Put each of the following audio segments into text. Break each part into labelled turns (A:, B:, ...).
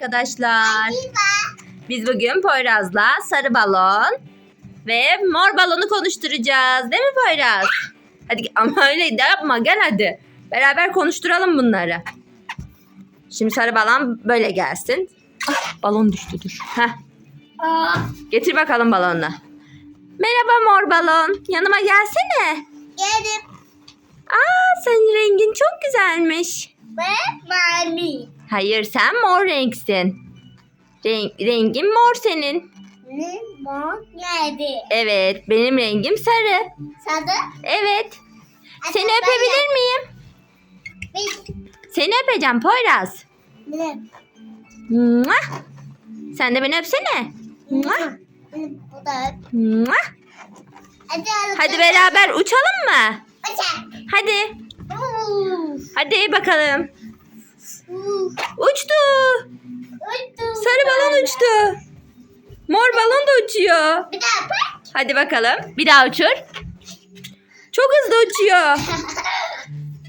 A: Arkadaşlar biz bugün Poyraz'la sarı balon ve mor balonu konuşturacağız. Değil mi Poyraz? Hadi ama öyle de yapma gel hadi. Beraber konuşturalım bunları. Şimdi sarı balon böyle gelsin. Ah, balon düştü dur. Heh. Getir bakalım balonunu. Merhaba mor balon. Yanıma gelsene.
B: geldim
A: Aa senin rengin çok güzelmiş.
B: Ve mavi.
A: Hayır sen mor renksin. Renk, rengin mor senin.
B: Ne? Mor geldi.
A: Evet benim rengim sarı.
B: Sadı.
A: Evet. Seni öpebilir miyim?
B: Bir.
A: Seni öpeceğim Poyraz. Mua. Sen de beni öpsene. Mua.
B: Bu da.
A: Mua.
B: Hadi,
A: Hadi beraber uçalım mı?
B: Uçak.
A: Hadi. Hadi bakalım. Uçtu.
B: Uçtu.
A: Sarı balon uçtu. Mor balon da uçuyor.
B: Bir daha bak.
A: Hadi bakalım. Bir daha uçur. Çok hızlı uçuyor.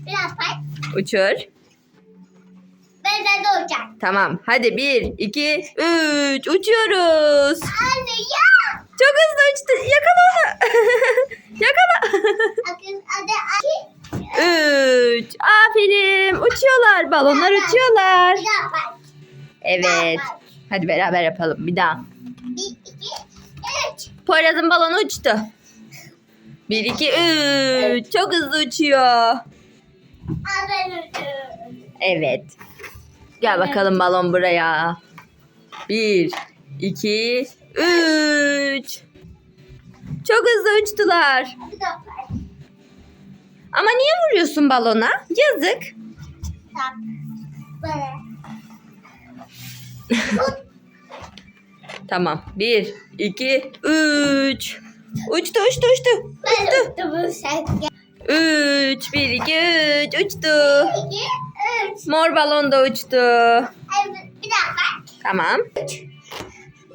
B: Bir daha bak.
A: Uçur.
B: Ben de uçak.
A: Tamam. Hadi bir, iki, üç. Uçuyoruz.
B: Anne ya.
A: Çok hızlı uçtu. Yakala onu. Yakala.
B: Akın hadi hadi.
A: üç. Aferin. Uçuyorlar. Balonlar uçuyorlar.
B: Bir daha bak.
A: Evet. Hadi beraber yapalım. Bir daha.
B: Bir, iki, üç.
A: Poyraz'ın balonu uçtu. Bir, iki, üç. Çok hızlı uçuyor. Evet. Gel bakalım balon buraya. Bir, iki, üç. Çok hızlı uçtular.
B: Bir daha.
A: Ama niye vuruyorsun balona? Yazık.
B: Böyle.
A: Tamam. Bir, iki, üç. Uçtu, uçtu, uçtu.
B: Ben uçtum bu sen.
A: Üç, bir, iki, üç. Uçtu.
B: İki, üç.
A: Mor balon da uçtu.
B: Bir daha bak.
A: Tamam.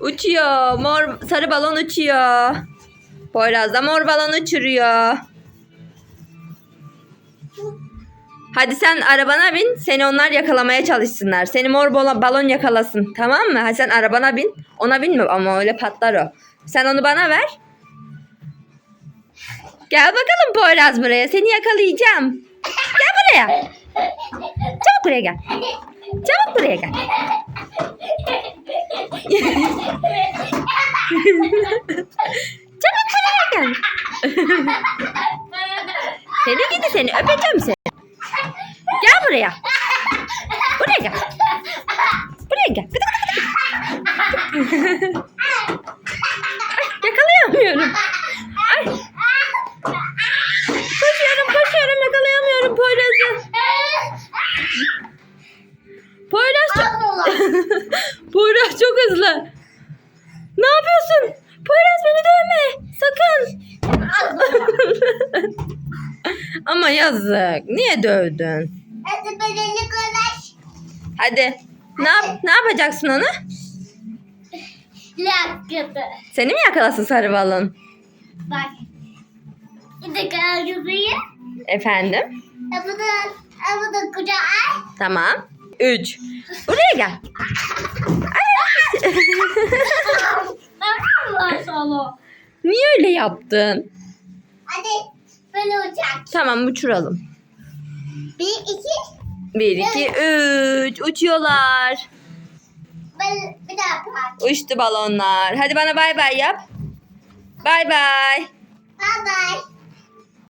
A: Uçuyor. Mor sarı balon uçuyor. Poyraz da mor balon uçuruyor. Hadi sen arabana bin. Seni onlar yakalamaya çalışsınlar. Seni mor balon yakalasın. Tamam mı? Hadi sen arabana bin. Ona binme ama öyle patlar o. Sen onu bana ver. Gel bakalım Poyraz buraya. Seni yakalayacağım. Gel buraya. Çabuk buraya gel. Çabuk buraya gel. Çabuk buraya gel. Seni gidi seni öpeceğim seni. Buraya. Buraya gel. Buraya gel. Gıdı gıdı gıdı. Ay, yakalayamıyorum. Ay. Koşuyorum koşuyorum yakalayamıyorum Poyraz'ı. Poyraz çok... Poyraz çok hızlı. Ne yapıyorsun? Poyraz beni dövme. Sakın. Ama yazık. Niye dövdün?
B: Hadi konuş.
A: Hadi. Ne yap ne yapacaksın onu?
B: Lakıdı.
A: Seni mi yakalasın sarı balon?
B: Bak. Bir de kalkızıyı.
A: Efendim?
B: Bu da, bu da kucağı.
A: Tamam. Üç. Buraya gel. Niye öyle yaptın?
B: Hadi böyle uçak.
A: Tamam uçuralım.
B: Bir, iki.
A: Bir, iki, üç. Uçuyorlar.
B: Ben bir daha.
A: Uçtu balonlar. Hadi bana bay bay yap. Bay bay.
B: Bye bye.